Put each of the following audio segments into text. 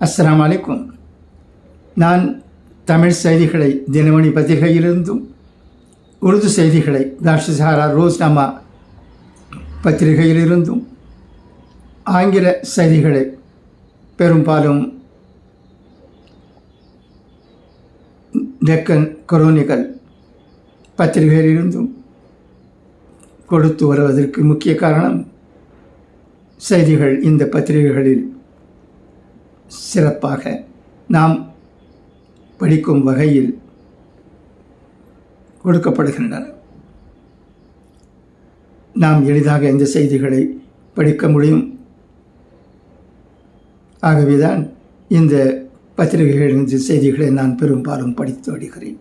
அஸ்லாம் அலைக்கும் நான் தமிழ் செய்திகளை தினமணி பத்திரிகையிலிருந்தும் உருது செய்திகளை ராஷ்டிரசாரா ரோஸ்நாமா பத்திரிகையிலிருந்தும் ஆங்கில செய்திகளை பெரும்பாலும் டெக்கன் கொரோனிகள் பத்திரிகையிலிருந்தும் கொடுத்து வருவதற்கு முக்கிய காரணம் செய்திகள் இந்த பத்திரிகைகளில் சிறப்பாக நாம் படிக்கும் வகையில் கொடுக்கப்படுகின்றன. நாம் எளிதாக இந்த செய்திகளை படிக்க முடியும்? ஆகவேதான் இந்த பத்திரிகைகளின் செய்திகளை நான் பெரும்பாலும் படித்து வருகிறேன்.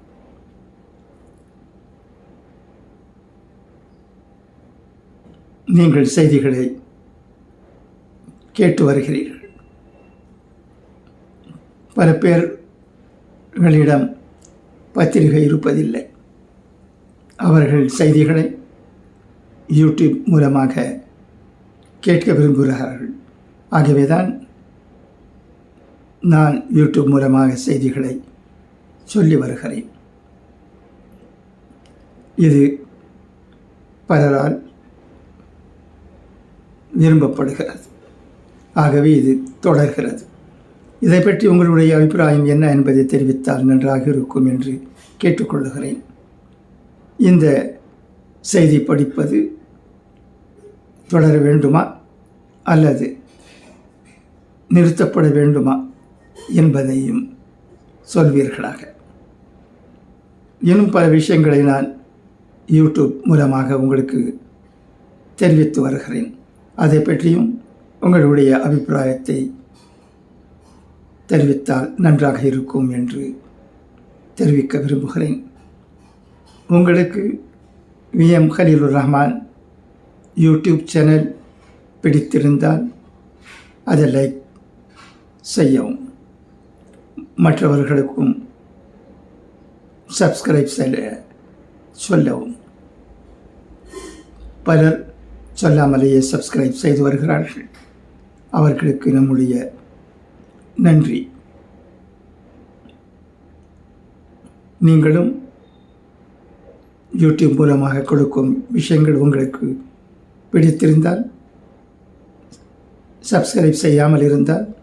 நீங்கள் செய்திகளை கேட்டு வருகிறீர்கள். பல பேர்களிடம் பத்திரிகை இருப்பதில்லை. அவர்கள் செய்திகளை யூடியூப் மூலமாக கேட்க விரும்புகிறார்கள். ஆகவேதான் நான் யூடியூப் மூலமாக செய்திகளை சொல்லி வருகிறேன். இது பலரால் விரும்பப்படுகிறது. ஆகவே இது தொடர்கிறது. இதை பற்றி உங்களுடைய அபிப்பிராயம் என்ன என்பதை தெரிவித்தால் நன்றாக இருக்கும் என்று கேட்டுக்கொள்கிறேன் இந்த செய்தி படிப்பது தொடர வேண்டுமா? அல்லது நிறுத்தப்பட வேண்டுமா? என்பதையும் சொல்வீர்களாக. இன்னும் பல விஷயங்களை நான் யூடியூப் மூலமாக உங்களுக்கு தெரிவித்து வருகிறேன். அதை பற்றியும் உங்களுடைய அபிப்பிராயத்தை தெரிவித்தால் நன்றாக இருக்கும் என்று தெரிவிக்க விரும்புகிறேன். உங்களுக்கு VM Haleelur Rahman YouTube channel பிடித்திருந்தால் அதை லைக் செய்யவும். மற்றவர்களுக்கும் சப்ஸ்கிரைப் செய்ய சொல்லவும். பலர் சொல்லாமலேயே சப்ஸ்கிரைப் செய்து வருகிறார்கள். அவர்களுக்கு நம்முடைய நன்றி. நீங்களும் யூடியூப் மூலமாக கொடுக்கும் விஷயங்கள் உங்களுக்கு பிடித்திருந்தால் சப்ஸ்கிரைப் செய்யாமல் இருந்தால்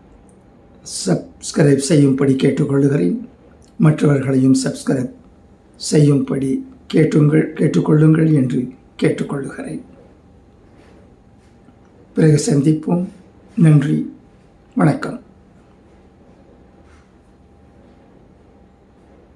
சப்ஸ்கிரைப் செய்யும்படி கேட்டுக்கொள்ளுகிறேன். மற்றவர்களையும் சப்ஸ்கிரைப் செய்யும்படி கேட்டுங்கள் கேட்டுக்கொள்ளுங்கள் என்று கேட்டுக்கொள்ளுகிறேன். பிறகு சந்திப்போம். நன்றி. வணக்கம்.